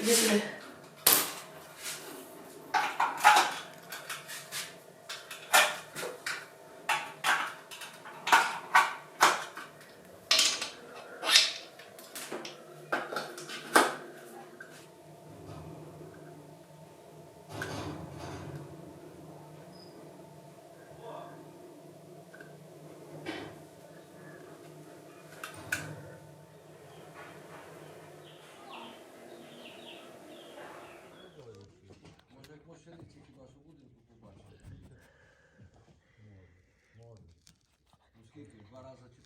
Если хіба що будинку побачити. Можна. Ну скільки? Два рази чи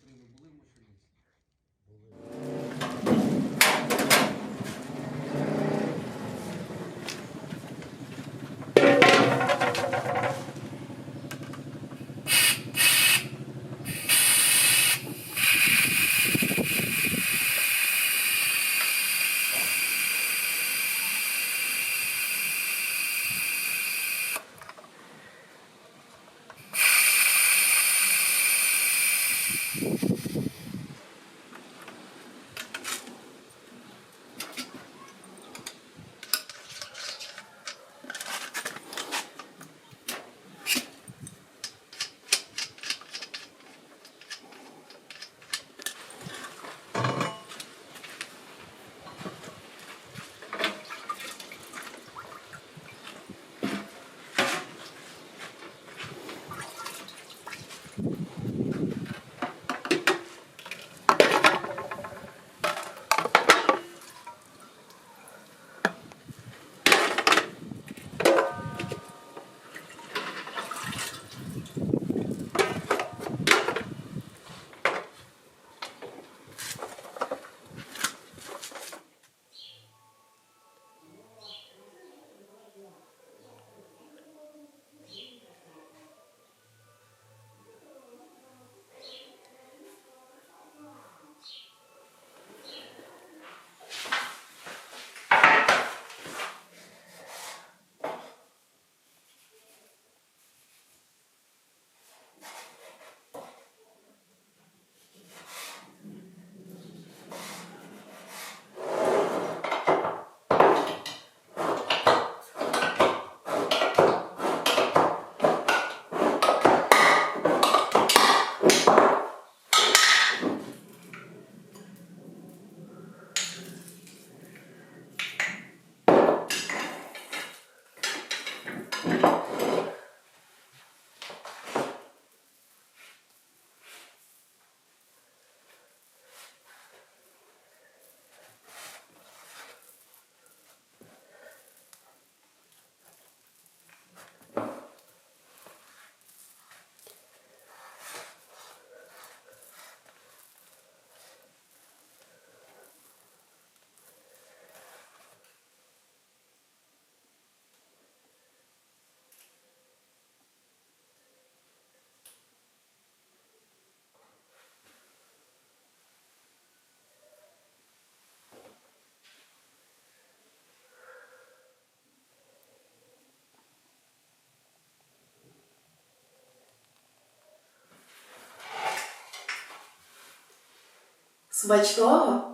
Смачного?